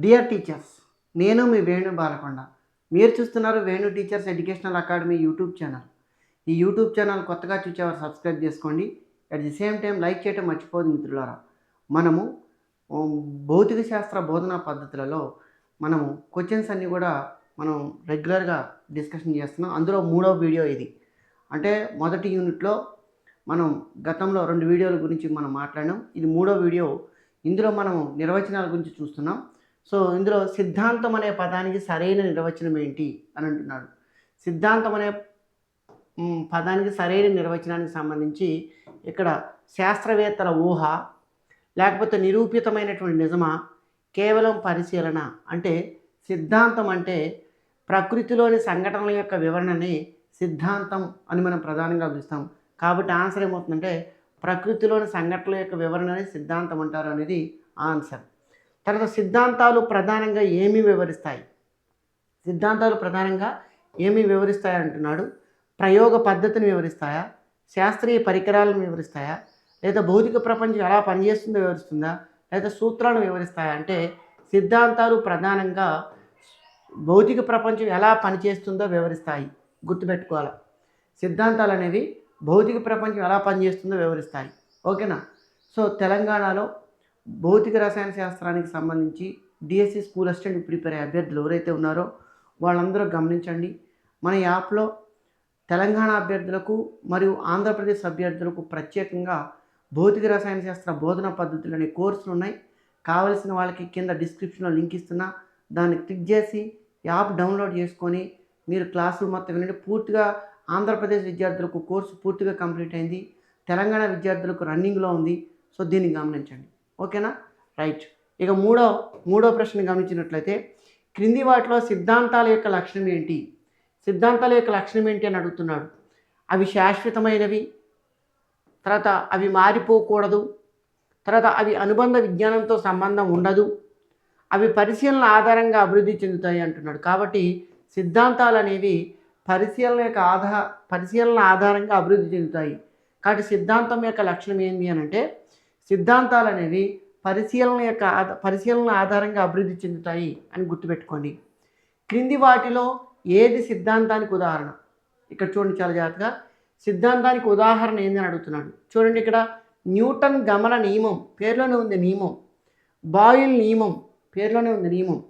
Dear teachers నేను మీ వేణు బాలకొండ. మీరు చూస్తున్నారు Venu teachers educational academy YouTube channel ఈ యూట్యూబ్ ఛానల్ కొత్తగా చూసేవారు సబ్స్క్రైబ్ చేసుకోండి. At the same time like చేయడం మర్చిపోదు మిత్రులారా. మనము భౌతిక శాస్త్ర బోధనా పద్ధతులలో మనము క్వశ్చన్స్ అన్నీ కూడా మనం రెగ్యులర్గా డిస్కషన్ చేస్తున్నాం. అందులో మూడవ వీడియో ఇది. అంటే మొదటి యూనిట్లో మనం గతంలో రెండు వీడియోల గురించి మనం మాట్లాడాం ఇది మూడో వీడియో ఇందులో మనం నిర్వచనాల గురించి చూస్తున్నాం. సో ఇందులో సిద్ధాంతం అనే పదానికి సరైన నిర్వచనం ఏంటి అని అంటున్నాడు. సిద్ధాంతం అనే పదానికి సరైన నిర్వచనానికి సంబంధించి ఇక్కడ శాస్త్రవేత్తల ఊహ లేకపోతే నిరూపితమైనటువంటి నిజమా కేవలం పరిశీలన అంటే సిద్ధాంతం అంటే ప్రకృతిలోని సంఘటనల యొక్క వివరణని సిద్ధాంతం అని మనం ప్రధానంగా పిలుస్తాం. కాబట్టి ఆన్సర్ ఏమవుతుందంటే ప్రకృతిలోని సంఘటనల యొక్క వివరణని సిద్ధాంతం అంటారు అనేది ఆన్సర్. తర్వాత సిద్ధాంతాలు ప్రధానంగా ఏమి వివరిస్తాయి? సిద్ధాంతాలు ప్రధానంగా ఏమి వివరిస్తాయి అంటున్నాడు? ప్రయోగ పద్ధతిని వివరిస్తాయా? శాస్త్రీయ పరికరాలను వివరిస్తాయా? లేదా భౌతిక ప్రపంచం ఎలా పనిచేస్తుందో వివరిస్తుందా? లేదా సూత్రాలను వివరిస్తాయా? అంటే సిద్ధాంతాలు ప్రధానంగా భౌతిక ప్రపంచం ఎలా పనిచేస్తుందో వివరిస్తాయి. గుర్తుపెట్టుకోవాలి? సిద్ధాంతాలు అనేవి భౌతిక ప్రపంచం ఎలా పనిచేస్తుందో వివరిస్తాయి. ఓకేనా? సో తెలంగాణలో భౌతిక రసాయన శాస్త్రానికి సంబంధించి డిఎస్సి స్కూల్ అసిస్టెంట్ ప్రిపేర్ అయ్యే అభ్యర్థులు ఎవరైతే ఉన్నారో వాళ్ళందరూ గమనించండి. మన యాప్లో తెలంగాణ అభ్యర్థులకు మరియు ఆంధ్రప్రదేశ్ అభ్యర్థులకు ప్రత్యేకంగా భౌతిక రసాయన శాస్త్ర బోధనా పద్ధతులు అనే కోర్సులు ఉన్నాయి. కావలసిన వాళ్ళకి కింద డిస్క్రిప్షన్లో లింక్ ఇస్తున్నా. దాన్ని క్లిక్ చేసి యాప్ డౌన్లోడ్ చేసుకొని మీరు క్లాసులు మొత్తం వినండి. పూర్తిగా ఆంధ్రప్రదేశ్ విద్యార్థులకు కోర్సు పూర్తిగా కంప్లీట్ అయింది. తెలంగాణ విద్యార్థులకు రన్నింగ్లో ఉంది. సో దీన్ని గమనించండి. ఓకేనా? రైట్. ఇక మూడో మూడో ప్రశ్న గమనించినట్లయితే క్రింది వాటిలో సిద్ధాంతాల యొక్క లక్షణం ఏంటి? సిద్ధాంతాల యొక్క లక్షణం ఏంటి అని అడుగుతున్నాడు. అవి శాశ్వతమైనవి తర్వాత అవి మారిపోకూడదు తర్వాత అవి అనుబంధ విజ్ఞానంతో సంబంధం ఉండదు అవి పరిశీలన ఆధారంగా అభివృద్ధి చెందుతాయి అంటున్నాడు. కాబట్టి సిద్ధాంతాలు అనేవి పరిశీలన యొక్క ఆధార పరిశీలన ఆధారంగా అభివృద్ధి చెందుతాయి. కాబట్టి సిద్ధాంతం యొక్క లక్షణం ఏంటి అని అంటే సిద్ధాంతాలు అనేవి పరిశీలన యొక్క ఆధ- పరిశీలన ఆధారంగా అభివృద్ధి చెందుతాయి అని గుర్తుపెట్టుకోండి. క్రింది వాటిలో ఏది సిద్ధాంతానికి ఉదాహరణ? ఇక్కడ చూడండి చాలా జాగ్రత్తగా. సిద్ధాంతానికి ఉదాహరణ ఏందని అడుగుతున్నాడు. చూడండి ఇక్కడ న్యూటన్ గమన నియమం పేరులోనే ఉంది నియమం. బాయిల్ నియమం పేరులోనే ఉంది నియమం.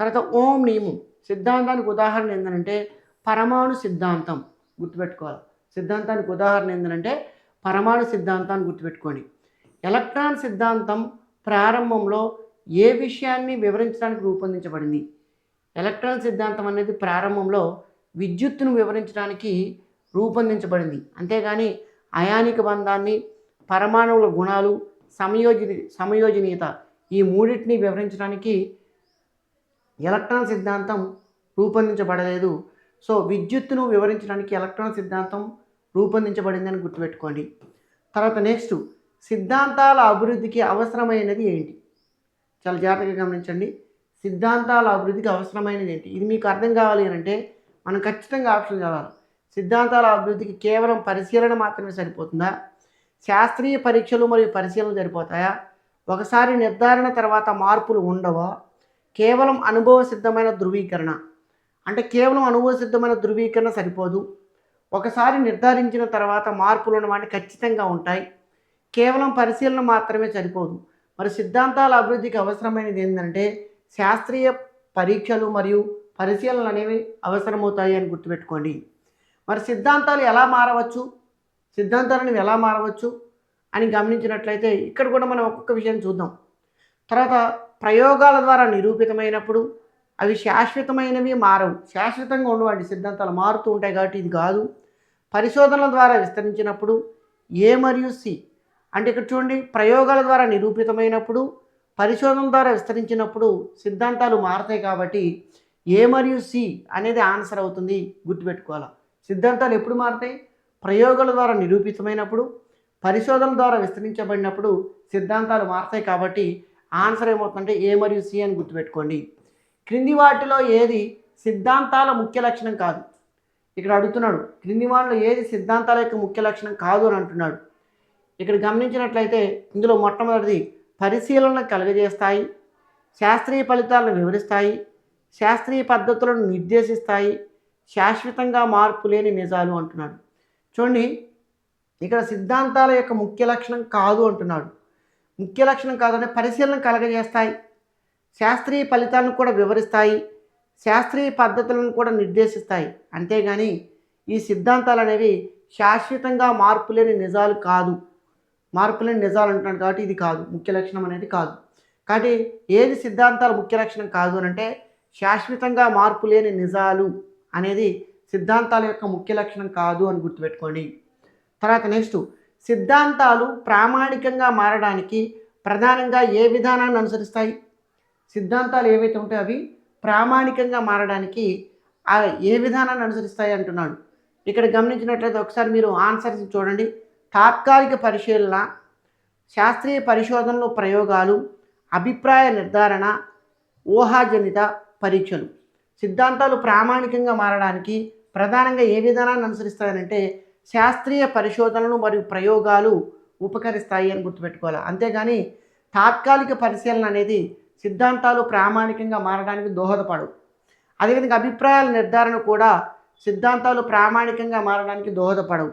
తర్వాత ఓం నియమం. సిద్ధాంతానికి ఉదాహరణ ఏంటంటే పరమాణు సిద్ధాంతం గుర్తుపెట్టుకోవాలి. సిద్ధాంతానికి ఉదాహరణ ఏంటంటే పరమాణు సిద్ధాంతాన్ని గుర్తుపెట్టుకోండి. ఎలక్ట్రాన్ సిద్ధాంతం ప్రారంభంలో ఏ విషయాన్ని వివరించడానికి రూపొందించబడింది? ఎలక్ట్రాన్ సిద్ధాంతం అనేది ప్రారంభంలో విద్యుత్తును వివరించడానికి రూపొందించబడింది. అంతేగాని అయానిక బంధాన్ని పరమాణువుల గుణాలు సమయోజి సమయోజనీయత ఈ మూడింటిని వివరించడానికి ఎలక్ట్రాన్ సిద్ధాంతం రూపొందించబడలేదు. సో విద్యుత్తును వివరించడానికి ఎలక్ట్రాన్ సిద్ధాంతం రూపొందించబడిందని గుర్తుపెట్టుకోండి. తర్వాత నెక్స్ట్ సిద్ధాంతాల అభివృద్ధికి అవసరమైనది ఏంటి? చాలా జాగ్రత్తగా గమనించండి. సిద్ధాంతాల అభివృద్ధికి అవసరమైనది ఏంటి? ఇది మీకు అర్థం కావాలి అంటే మనం ఖచ్చితంగా ఆప్షన్ చదవాలి. సిద్ధాంతాల అభివృద్ధికి కేవలం పరిశీలన మాత్రమే సరిపోతుందా? శాస్త్రీయ పరీక్షలు మరియు పరిశీలన సరిపోతాయా? ఒకసారి నిర్ధారణ తర్వాత మార్పులు ఉండవా? కేవలం అనుభవ సిద్ధమైన ధృవీకరణ. అంటే కేవలం అనుభవ సిద్ధమైన ధృవీకరణ సరిపోదు. ఒకసారి నిర్ధారించిన తర్వాత మార్పులు ఉన్నవాటి ఖచ్చితంగా ఉంటాయి. కేవలం పరిశీలన మాత్రమే సరిపోదు. మరి సిద్ధాంతాల అభివృద్ధికి అవసరమైనది ఏంటంటే శాస్త్రీయ పరీక్షలు మరియు పరిశీలనలు అనేవి అవసరమవుతాయి అని గుర్తుపెట్టుకోండి. మరి సిద్ధాంతాలు ఎలా మారవచ్చు? సిద్ధాంతాలను ఎలా మారవచ్చు అని గమనించినట్లయితే ఇక్కడ కూడా మనం ఒక్కొక్క విషయం చూద్దాం. తర్వాత ప్రయోగాల ద్వారా నిరూపితమైనప్పుడు అవి శాశ్వతమైనవి మారవు. శాశ్వతంగా ఉండవండి. సిద్ధాంతాలు మారుతూ ఉంటాయి కాబట్టి ఇది కాదు. పరిశోధనల ద్వారా విస్తరించినప్పుడు ఏ మరియు సి అంటే ఇక్కడ చూడండి ప్రయోగాల ద్వారా నిరూపితమైనప్పుడు పరిశోధన ద్వారా విస్తరించినప్పుడు సిద్ధాంతాలు మారతాయి కాబట్టి ఏ మరియు సి అనేది ఆన్సర్ అవుతుంది గుర్తుపెట్టుకోవాలి. సిద్ధాంతాలు ఎప్పుడు మారుతాయి? ప్రయోగాల ద్వారా నిరూపితమైనప్పుడు పరిశోధన ద్వారా విస్తరించబడినప్పుడు సిద్ధాంతాలు మారతాయి కాబట్టి ఆన్సర్ ఏమవుతుందంటే ఏ మరియు సి అని గుర్తుపెట్టుకోండి. క్రింది వాటిలో ఏది సిద్ధాంతాల ముఖ్య లక్షణం కాదు. ఇక్కడ అడుగుతున్నాడు క్రింది వాటిలో ఏది సిద్ధాంతాల యొక్క ముఖ్య లక్షణం కాదు అని అంటున్నాడు. ఇక్కడ గమనించినట్లయితే ఇందులో మొట్టమొదటిది పరిశీలన కలుగజేస్తాయి శాస్త్రీయ ఫలితాలను వివరిస్తాయి శాస్త్రీయ పద్ధతులను నిర్దేశిస్తాయి శాశ్వతంగా మార్పు లేని నిజాలు అంటున్నాడు. చూడండి ఇక్కడ సిద్ధాంతాల యొక్క ముఖ్య లక్షణం కాదు అంటున్నాడు. ముఖ్య లక్షణం కాదంటే పరిశీలన కలగజేస్తాయి శాస్త్రీయ ఫలితాలను కూడా వివరిస్తాయి శాస్త్రీయ పద్ధతులను కూడా నిర్దేశిస్తాయి. అంతేగాని ఈ సిద్ధాంతాలు అనేవి శాశ్వతంగా మార్పులేని నిజాలు కాదు. మార్పులేని నిజాలు అంటున్నాడు కాబట్టి ఇది కాదు ముఖ్య లక్షణం అనేది కాదు. కాబట్టి ఏది సిద్ధాంతాల ముఖ్య లక్షణం కాదు అని అంటే శాశ్వతంగా మార్పు లేని నిజాలు అనేది సిద్ధాంతాల యొక్క ముఖ్య లక్షణం కాదు అని గుర్తుపెట్టుకోండి. తర్వాత నెక్స్ట్ సిద్ధాంతాలు ప్రామాణికంగా మారడానికి ప్రధానంగా ఏ విధానాన్ని అనుసరిస్తాయి? సిద్ధాంతాలు ఏవైతే ఉంటాయో అవి ప్రామాణికంగా మారడానికి ఏ విధానాన్ని అనుసరిస్తాయి అంటున్నాడు. ఇక్కడ గమనించినట్లయితే ఒకసారి మీరు ఆన్సర్స్ చూడండి. తాత్కాలిక పరిశీలన శాస్త్రీయ పరిశోధనలు ప్రయోగాలు అభిప్రాయ నిర్ధారణ ఊహాజనిత పరీక్షలు. సిద్ధాంతాలు ప్రామాణికంగా మారడానికి ప్రధానంగా ఏ విధానాన్ని అనుసరిస్తాయనంటే శాస్త్రీయ పరిశోధనలు మరియు ప్రయోగాలు ఉపకరిస్తాయి అని గుర్తుపెట్టుకోవాలి. అంతేగాని తాత్కాలిక పరిశీలన అనేది సిద్ధాంతాలు ప్రామాణికంగా మారడానికి దోహదపడవు. అదేవిధంగా అభిప్రాయాల నిర్ధారణ కూడా సిద్ధాంతాలు ప్రామాణికంగా మారడానికి దోహదపడవు.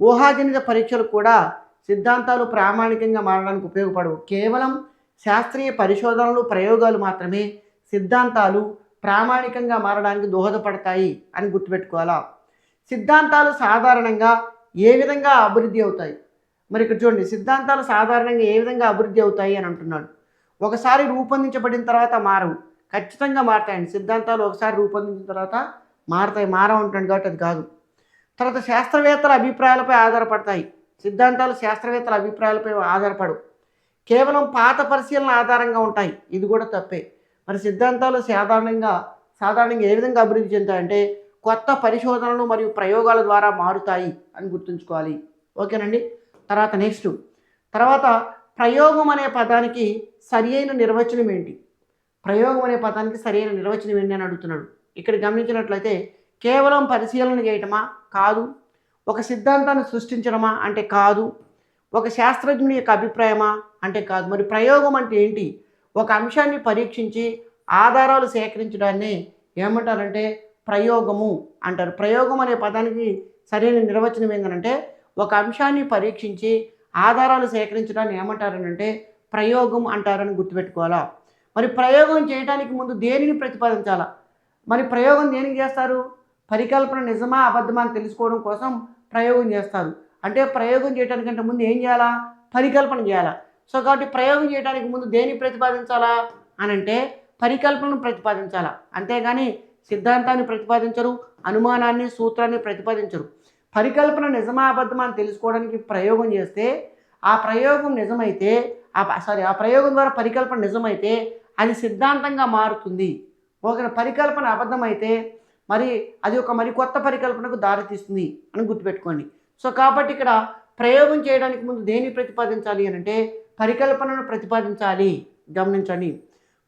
ఊహాజనిత పరీక్షలు కూడా సిద్ధాంతాలు ప్రామాణికంగా మారడానికి ఉపయోగపడవు. కేవలం శాస్త్రీయ పరిశోధనలు ప్రయోగాలు మాత్రమే సిద్ధాంతాలు ప్రామాణికంగా మారడానికి దోహదపడతాయి అని గుర్తుపెట్టుకోవాలా? సిద్ధాంతాలు సాధారణంగా ఏ విధంగా అభివృద్ధి అవుతాయి? మరి ఇక్కడ చూడండి సిద్ధాంతాలు సాధారణంగా ఏ విధంగా అభివృద్ధి అవుతాయి అని అంటున్నాడు. ఒకసారి రూపొందించబడిన తర్వాత మారవు. ఖచ్చితంగా మారతాయండి. సిద్ధాంతాలు ఒకసారి రూపొందించిన తర్వాత మారతాయి. మారవు అంటున్నాడు కాబట్టి అది కాదు. తర్వాత శాస్త్రవేత్తల అభిప్రాయాలపై ఆధారపడతాయి. సిద్ధాంతాలు శాస్త్రవేత్తల అభిప్రాయాలపై ఆధారపడవు. కేవలం పాత పరిశీలన ఆధారంగా ఉంటాయి. ఇది కూడా తప్పే. మరి సిద్ధాంతాలు సాధారణంగా సాధారణంగా ఏ విధంగా అభివృద్ధి చెందుతాయంటే కొత్త పరిశోధనలు మరియు ప్రయోగాల ద్వారా మారుతాయి అని గుర్తుంచుకోవాలి. ఓకేనండి? తర్వాత నెక్స్ట్. తర్వాత ప్రయోగం అనే పదానికి సరి అయిన నిర్వచనం ఏంటి? ప్రయోగం అనే పదానికి సరైన నిర్వచనం ఏంటి అని అడుగుతున్నాడు. ఇక్కడ గమనించినట్లయితే కేవలం పరిశీలన చేయటమా? కాదు. ఒక సిద్ధాంతాన్ని సృష్టించడమా? అంటే కాదు. ఒక శాస్త్రజ్ఞుని యొక్క అభిప్రాయమా? అంటే కాదు. మరి ప్రయోగం అంటే ఏంటి? ఒక అంశాన్ని పరీక్షించి ఆధారాలు సేకరించడాన్ని ఏమంటారంటే ప్రయోగము అంటారు. ప్రయోగం అనే పదానికి సరైన నిర్వచనం ఏంటంటే ఒక అంశాన్ని పరీక్షించి ఆధారాలు సేకరించడాన్ని ఏమంటారనంటే ప్రయోగం అంటారని గుర్తుపెట్టుకోవాలా? మరి ప్రయోగం చేయడానికి ముందు దేనిని ప్రతిపాదించాలా? మరి ప్రయోగం దేనికి చేస్తారు? పరికల్పన నిజమా అబద్ధమా అని తెలుసుకోవడం కోసం ప్రయోగం చేస్తారు. అంటే ప్రయోగం చేయడానికంటే ముందు ఏం చేయాలా? పరికల్పన చేయాలా? సో కాబట్టి ప్రయోగం చేయడానికి ముందు దేన్ని ప్రతిపాదించాలా? అని అంటే పరికల్పనను ప్రతిపాదించాలా. అంతేగాని సిద్ధాంతాన్ని ప్రతిపాదించరు అనుమానాన్ని సూత్రాన్ని ప్రతిపాదించరు. పరికల్పన నిజమా అబద్ధమా అని తెలుసుకోవడానికి ప్రయోగం చేస్తే ఆ ప్రయోగం నిజమైతే ఆ సారీ ఆ ప్రయోగం ద్వారా పరికల్పన నిజమైతే అది సిద్ధాంతంగా మారుతుంది. ఒక పరికల్పన అబద్ధమైతే మరి అది ఒక మరి కొత్త పరికల్పనకు దారితీస్తుంది అని గుర్తుపెట్టుకోండి. సో కాబట్టి ఇక్కడ ప్రయోగం చేయడానికి ముందు దేన్ని ప్రతిపాదించాలి అని అంటే పరికల్పనను ప్రతిపాదించాలి. గమనించండి.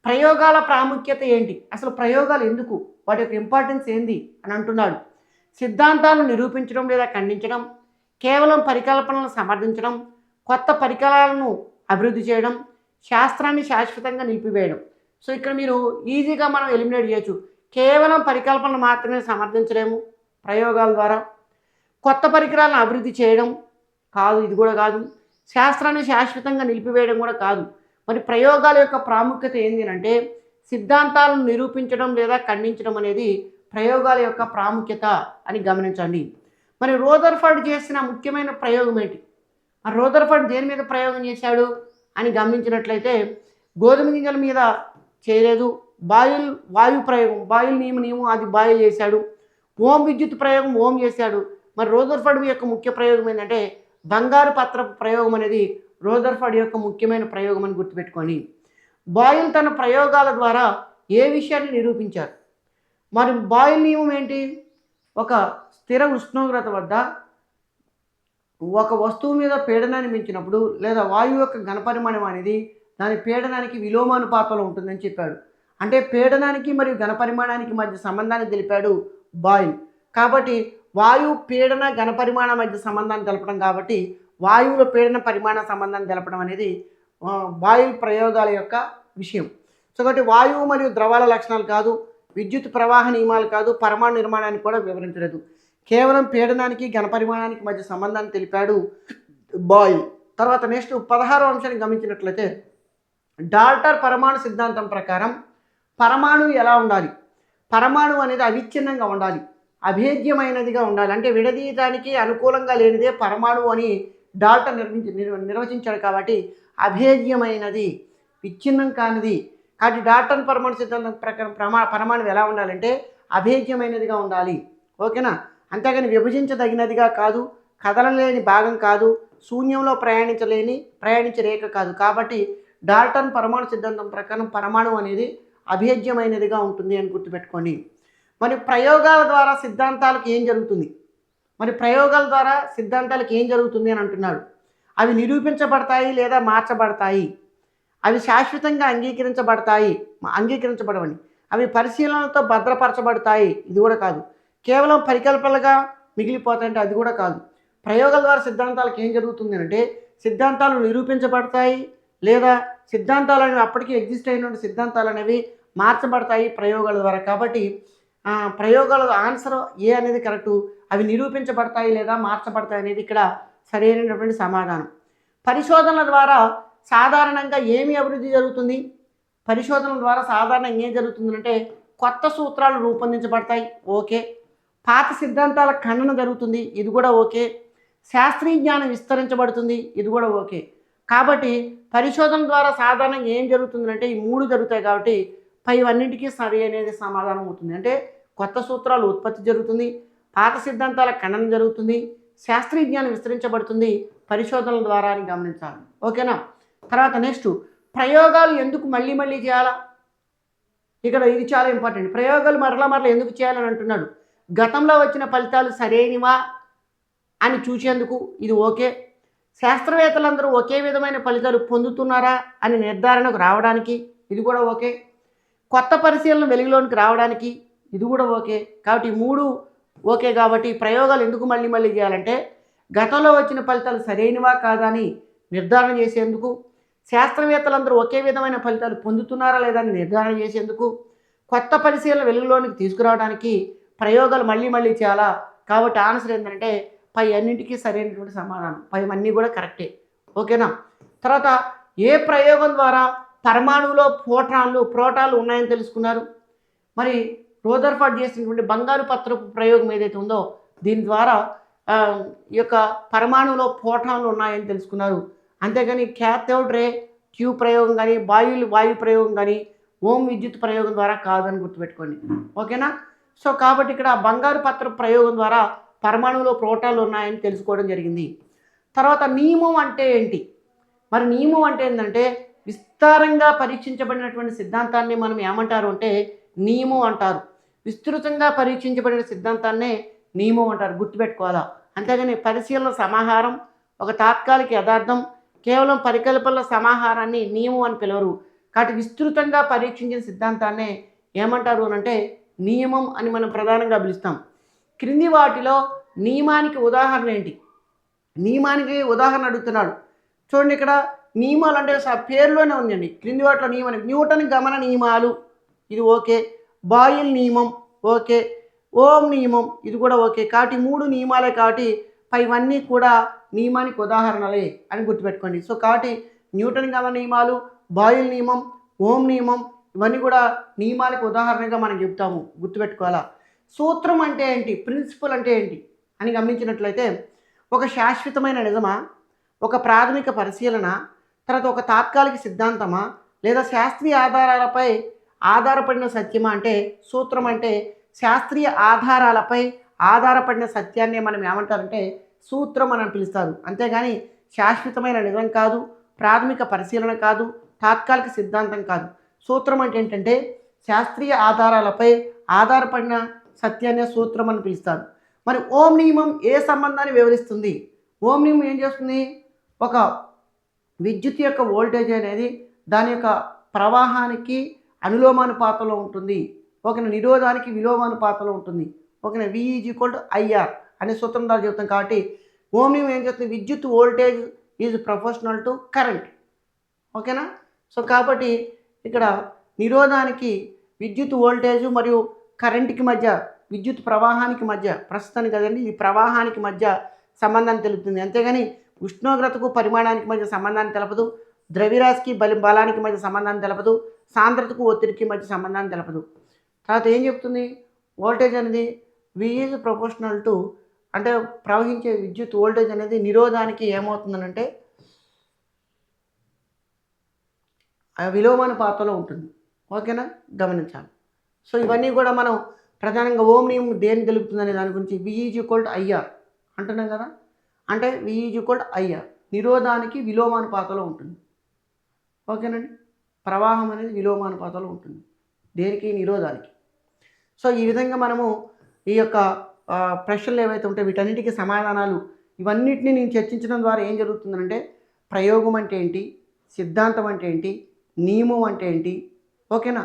ప్రయోగాల ప్రాముఖ్యత ఏంటి? అసలు ప్రయోగాలు ఎందుకు? వాటి యొక్క ఇంపార్టెన్స్ ఏంది? అని అంటున్నాడు. సిద్ధాంతాలను నిరూపించడం లేదా ఖండించడం కేవలం పరికల్పనలను సమర్థించడం కొత్త పరికరాలను అభివృద్ధి చేయడం శాస్త్రాన్ని శాశ్వతంగా నిలిపివేయడం. సో ఇక్కడ మీరు ఈజీగా మనం ఎలిమినేట్ చేయొచ్చు. కేవలం పరికల్పనలు మాత్రమే సమర్థించలేము ప్రయోగాల ద్వారా. కొత్త పరికరాలను అభివృద్ధి చేయడం కాదు ఇది కూడా కాదు. శాస్త్రాన్ని శాశ్వతంగా నిలిపివేయడం కూడా కాదు. మరి ప్రయోగాల యొక్క ప్రాముఖ్యత ఏంటి అంటే సిద్ధాంతాలను నిరూపించడం లేదా ఖండించడం అనేది ప్రయోగాల యొక్క ప్రాముఖ్యత అని గమనించండి. మరి రోదర్ఫర్డ్ చేసిన ముఖ్యమైన ప్రయోగం ఏంటి? మరి రోదర్ఫర్డ్ దేని మీద ప్రయోగం చేశాడు అని గమనించినట్లయితే గోధుమ గింజల మీద చేయలేదు బాయిల్ వాయు ప్రయోగం బాయిల్ నియమ నియమం అది బాయిల్ చేశాడు. ఓం విద్యుత్ ప్రయోగం ఓం చేశాడు. మరి రోదర్ఫర్డ్ యొక్క ముఖ్య ప్రయోగం ఏంటంటే బంగారు పత్ర ప్రయోగం అనేది రోదర్ఫర్డ్ యొక్క ముఖ్యమైన ప్రయోగం అని గుర్తుపెట్టుకొని బాయిల్ తన ప్రయోగాల ద్వారా ఏ విషయాన్ని నిరూపించారు? మరి బాయిల్ నియమం ఏంటి? ఒక స్థిర ఉష్ణోగ్రత వద్ద ఒక వస్తువు మీద పీడనాన్ని మించినప్పుడు లేదా వాయువు యొక్క ఘనపరిమాణం అనేది దాని పీడనానికి విలోమానుపాతంలో ఉంటుందని చెప్పాడు. అంటే పీడనానికి మరియు ఘనపరిమాణానికి మధ్య సంబంధాన్ని తెలిపాడు బాయిల్ కాబట్టి వాయువు పీడన ఘనపరిమాణం మధ్య సంబంధాన్ని తెలపడం కాబట్టి వాయువుల పీడన పరిమాణ సంబంధాన్ని తెలపడం అనేది బాయిల్ ప్రయోగాల యొక్క విషయం. సో కాబట్టి వాయువు మరియు ద్రవాల లక్షణాలు కాదు విద్యుత్ ప్రవాహ నియమాలు కాదు పరమాణు నిర్మాణాన్ని కూడా వివరించలేదు. కేవలం పీడనానికి ఘనపరిమాణానికి మధ్య సంబంధాన్ని తెలిపాడు బాయిల్ తర్వాత నెక్స్ట్ పదహారో అంశాన్ని గమనించినట్లయితే డాల్టర్ పరమాణు సిద్ధాంతం ప్రకారం పరమాణువు ఎలా ఉండాలి? పరమాణువు అనేది అవిచ్ఛిన్నంగా ఉండాలి. అభేద్యమైనదిగా ఉండాలి. అంటే విడదీయడానికి అనుకూలంగా లేనిదే పరమాణువు అని డాల్టన్ నిర్మించి నిర్వచించాడు కాబట్టి అభేద్యమైనది విచ్ఛిన్నం కానిది. కాబట్టి డాల్టన్ పరమాణు సిద్ధాంతం ప్రకారం ప్రమా పరమాణువు ఎలా ఉండాలంటే అభేద్యమైనదిగా ఉండాలి. ఓకేనా? అంతేగాని విభజించదగినదిగా కాదు కదలలేని భాగం కాదు శూన్యంలో ప్రయాణించలేని ప్రయాణించే రేఖ కాదు. కాబట్టి డాల్టన్ పరమాణు సిద్ధాంతం ప్రకారం పరమాణువు అనేది అభేద్యమైనదిగా ఉంటుంది అని గుర్తుపెట్టుకోండి. మరి ప్రయోగాల ద్వారా సిద్ధాంతాలకు ఏం జరుగుతుంది? మరి ప్రయోగాల ద్వారా సిద్ధాంతాలకు ఏం జరుగుతుంది అని అంటున్నాడు. అవి నిరూపించబడతాయి లేదా మార్చబడతాయి? అవి శాశ్వతంగా అంగీకరించబడతాయి? అంగీకరించబడవండి. అంగీకరించబడవని అవి పరిశీలనలతో భద్రపరచబడతాయి? ఇది కూడా కాదు. కేవలం పరికల్పనలుగా మిగిలిపోతాయంటే అది కూడా కాదు. ప్రయోగాల ద్వారా సిద్ధాంతాలకు ఏం జరుగుతుంది అంటే సిద్ధాంతాలు నిరూపించబడతాయి లేదా సిద్ధాంతాలు అనేవి అప్పటికీ ఎగ్జిస్ట్ అయిన సిద్ధాంతాలు అనేవి మార్చబడతాయి ప్రయోగాల ద్వారా. కాబట్టి ప్రయోగాల ఆన్సర్ ఏ అనేది కరెక్టు అవి నిరూపించబడతాయి లేదా మార్చబడతాయి అనేది ఇక్కడ సరైనటువంటి సమాధానం. పరిశోధనల ద్వారా సాధారణంగా ఏమి అభివృద్ధి జరుగుతుంది? పరిశోధనల ద్వారా సాధారణంగా ఏం జరుగుతుంది అంటే కొత్త సూత్రాలు రూపొందించబడతాయి ఓకే. పాత సిద్ధాంతాల ఖండన జరుగుతుంది ఇది కూడా ఓకే. శాస్త్రీయ జ్ఞానం విస్తరించబడుతుంది ఇది కూడా ఓకే. కాబట్టి పరిశోధన ద్వారా సాధారణంగా ఏం జరుగుతుందంటే ఈ మూడు జరుగుతాయి కాబట్టి పైవన్నింటికీ సరి అనేది సమాధానం అవుతుంది. అంటే కొత్త సూత్రాలు ఉత్పత్తి జరుగుతుంది పాత సిద్ధాంతాల ఖండన జరుగుతుంది శాస్త్రీయ జ్ఞానం విస్తరించబడుతుంది పరిశోధనల ద్వారా అని గమనించాలి. ఓకేనా? తర్వాత నెక్స్ట్ ప్రయోగాలు ఎందుకు మళ్ళీ మళ్ళీ చేయాలా? ఇక్కడ ఇది చాలా ఇంపార్టెంట్. ప్రయోగాలు మరలా మరలా ఎందుకు చేయాలని అంటున్నాడు. గతంలో వచ్చిన ఫలితాలు సరైనవా అని చూసేందుకు ఇది ఓకే. శాస్త్రవేత్తలందరూ ఒకే విధమైన ఫలితాలు పొందుతున్నారా అని నిర్ధారణకు రావడానికి ఇది కూడా ఓకే. కొత్త పరిశీలన వెలుగులోనికి రావడానికి ఇది కూడా ఓకే. కాబట్టి మూడు ఓకే కాబట్టి ప్రయోగాలు ఎందుకు మళ్ళీ మళ్ళీ చేయాలంటే గతంలో వచ్చిన ఫలితాలు సరైనవా కాదా అని నిర్ధారణ చేసేందుకు శాస్త్రవేత్తలందరూ ఒకే విధమైన ఫలితాలు పొందుతున్నారా లేదా అని నిర్ధారణ చేసేందుకు కొత్త పరిశీలన వెలుగులోనికి తీసుకురావడానికి ప్రయోగాలు మళ్ళీ మళ్ళీ చేయాలా? కాబట్టి ఆన్సర్ ఏంటంటే పై అన్నింటికీ సరైనటువంటి సమాధానం. పై అన్నీ కూడా కరెక్టే. ఓకేనా? తర్వాత ఏ ప్రయోగం ద్వారా పరమాణువులో ఫోటాన్లు ప్రోటాన్లు ఉన్నాయని తెలుసుకున్నారు. మరి రోదర్ఫర్డ్ చేసినటువంటి బంగారు పత్రపు ప్రయోగం ఏదైతే ఉందో దీని ద్వారా ఈ యొక్క పరమాణువులో ఫోటాన్లు ఉన్నాయని తెలుసుకున్నారు. అంతేగాని క్యాథోడ్ రే క్యూ ప్రయోగం కానీ వాయువులు వాయు ప్రయోగం కానీ ఓం విద్యుత్ ప్రయోగం ద్వారా కాదని గుర్తుపెట్టుకోండి. ఓకేనా? సో కాబట్టి ఇక్కడ బంగారు పత్ర ప్రయోగం ద్వారా పరమాణువులో ప్రోటాన్లు ఉన్నాయని తెలుసుకోవడం జరిగింది. తర్వాత నియమం అంటే ఏంటి? మరి నియమం అంటే ఏంటంటే విస్తారంగా పరీక్షించబడినటువంటి సిద్ధాంతాన్ని మనం ఏమంటారు అంటే నియమం అంటారు. విస్తృతంగా పరీక్షించబడిన సిద్ధాంతాన్నే నియమం అంటారు. గుర్తుపెట్టుకోవాలా? అంతేగాని పరిశీలన సమాహారం ఒక తాత్కాలిక యథార్థం. కేవలం పరికల్పనల సమాహారాన్ని నియమం అని పిలవరు. కాబట్టి విస్తృతంగా పరీక్షించిన సిద్ధాంతాన్నే ఏమంటారు అని అంటే నియమం అని మనం ప్రధానంగా పిలుస్తాం. క్రింది వాటిలో నియమానికి ఉదాహరణ ఏంటి నియమానికి ఉదాహరణ అడుగుతున్నాడు. చూడండి ఇక్కడ నియమాలు అంటే స- పేరులోనే ఉందండి క్రింది వాటిలో నియమం న్యూటన్ గమన నియమాలు. ఇది ఓకే. బాయిల్ నియమం ఓకే. ఓం నియమం ఇది కూడా ఓకే. కాబట్టి మూడు నియమాలే కాబట్టి పైవన్నీ కూడా నియమానికి ఉదాహరణలే అని గుర్తుపెట్టుకోండి. సో కాబట్టి న్యూటన్ గమన నియమాలు బాయిల్ నియమం ఓం నియమం ఇవన్నీ కూడా నియమాలకు ఉదాహరణగా మనం చెప్తాము. గుర్తుపెట్టుకోవాలా? సూత్రం అంటే ఏంటి? ప్రిన్సిపల్ అంటే ఏంటి? అని గమనించినట్లయితే ఒక శాశ్వతమైన నిజమా? ఒక ప్రాథమిక పరిశీలన తర్వాత ఒక తాత్కాలిక సిద్ధాంతమా? లేదా శాస్త్రీయ ఆధారాలపై ఆధారపడిన సత్యమా? అంటే సూత్రం అంటే శాస్త్రీయ ఆధారాలపై ఆధారపడిన సత్యాన్ని మనం ఏమంటారంటే సూత్రం అని పిలుస్తారు. అంతేగాని శాశ్వతమైన నిజం కాదు ప్రాథమిక పరిశీలన కాదు తాత్కాలిక సిద్ధాంతం కాదు. సూత్రం అంటే ఏంటంటే శాస్త్రీయ ఆధారాలపై ఆధారపడిన సత్యాన్ని సూత్రం అని పిలుస్తారు. మరి ఓం నియమం ఏ సంబంధాన్ని వివరిస్తుంది? ఓం నియమం ఏం చేస్తుంది? ఒక విద్యుత్ యొక్క వోల్టేజ్ అనేది దాని యొక్క ప్రవాహానికి అనులోమానుపాతంలో ఉంటుంది. ఒక నిరోధానికి విలోమానుపాతంలో ఉంటుంది. ఒక V is equal to I R అనే సూత్రం ద్వారా చెప్తాం కాబట్టి ఓమ్ని ఏం చెప్తుంది విద్యుత్ voltage is professional to current ఓకేనా? సో కాబట్టి ఇక్కడ నిరోధానికి విద్యుత్ వోల్టేజ్ మరియు కరెంట్కి మధ్య విద్యుత్ ప్రవాహానికి మధ్య ప్రస్తుతానికి కదండి ఈ ప్రవాహానికి మధ్య సంబంధాన్ని తెలుపుతుంది. అంతేగాని ఉష్ణోగ్రతకు పరిమాణానికి మధ్య సంబంధాన్ని తెలపదు. ద్రవ్యరాశికి బలి బలానికి మధ్య సంబంధాన్ని తెలపదు. సాంద్రతకు ఒత్తిడికి మధ్య సంబంధాన్ని తెలపదు. తర్వాత ఏం చెప్తుంది? వోల్టేజ్ అనేది వి ఈజ్ టు అంటే ప్రవహించే విద్యుత్ వోల్టేజ్ అనేది నిరోధానికి ఏమవుతుందనంటే ఆ పాత్రలో ఉంటుంది. ఓకేనా? గమనించాలి. సో ఇవన్నీ కూడా మనం ప్రధానంగా ఓం నియం దేని అనే దాని గురించి విఈజ్ ఈక్వల్ టు ఐఆర్ అంటున్నాం కదా? అంటే విఈజ్ ఈక్వల్ ఐఆర్ నిరోధానికి విలోమానుపాతంలో ఉంటుంది. ఓకేనండి? ప్రవాహం అనేది విలోమానుపాతంలో ఉంటుంది. దేనికి? నిరోధానికి. సో ఈ విధంగా మనము ఈ యొక్క ప్రశ్నలు ఏవైతే ఉంటే వీటన్నిటికీ సమాధానాలు ఇవన్నిటిని నేను చర్చించడం ద్వారా ఏం జరుగుతుందంటే ప్రయోగం అంటే ఏంటి? సిద్ధాంతం అంటే ఏంటి? నియమం అంటే ఏంటి? ఓకేనా?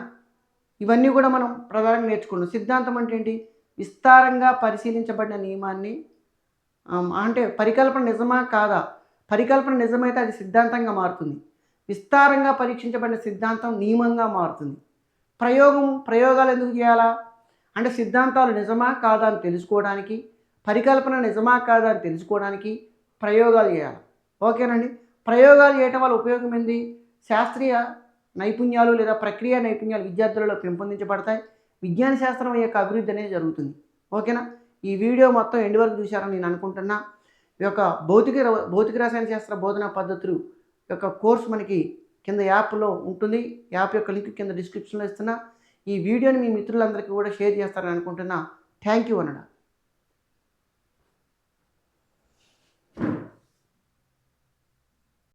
ఇవన్నీ కూడా మనం ప్రధానంగా నేర్చుకున్నాం సిద్ధాంతం అంటే ఏంటి? విస్తారంగా పరిశీలించబడిన నియమాన్ని అంటే పరికల్పన నిజమా కాదా? పరికల్పన నిజమైతే అది సిద్ధాంతంగా మారుతుంది. విస్తారంగా పరీక్షించబడిన సిద్ధాంతం నియమంగా మారుతుంది. ప్రయోగం ప్రయోగాలు ఎందుకు చేయాలా? అంటే సిద్ధాంతాలు నిజమా కాదా అని తెలుసుకోవడానికి పరికల్పన నిజమా కాదా అని తెలుసుకోవడానికి ప్రయోగాలు చేయాలి. ఓకేనండి? ప్రయోగాలు చేయటం వల్ల ఉపయోగం ఏంది? శాస్త్రీయ నైపుణ్యాలు లేదా ప్రక్రియ నైపుణ్యాలు విద్యార్థులలో పెంపొందించబడతాయి. విజ్ఞాన శాస్త్రం యొక్క అభివృద్ధి అనేది జరుగుతుంది. ఓకేనా? ఈ వీడియో మొత్తం ఎండ్ వరకు చూశారని నేను అనుకుంటున్నా. ఈ యొక్క భౌతిక ర- భౌతిక రసాయన శాస్త్ర బోధనా పద్ధతులు యొక్క కోర్స్ మనకి కింద యాప్లో ఉంటుంది. యాప్ యొక్క లింక్ కింద డిస్క్రిప్షన్లో ఇస్తున్నా. ఈ వీడియోని మీ మిత్రులందరికీ కూడా షేర్ చేస్తారని అనుకుంటున్నా. Thank you అనడా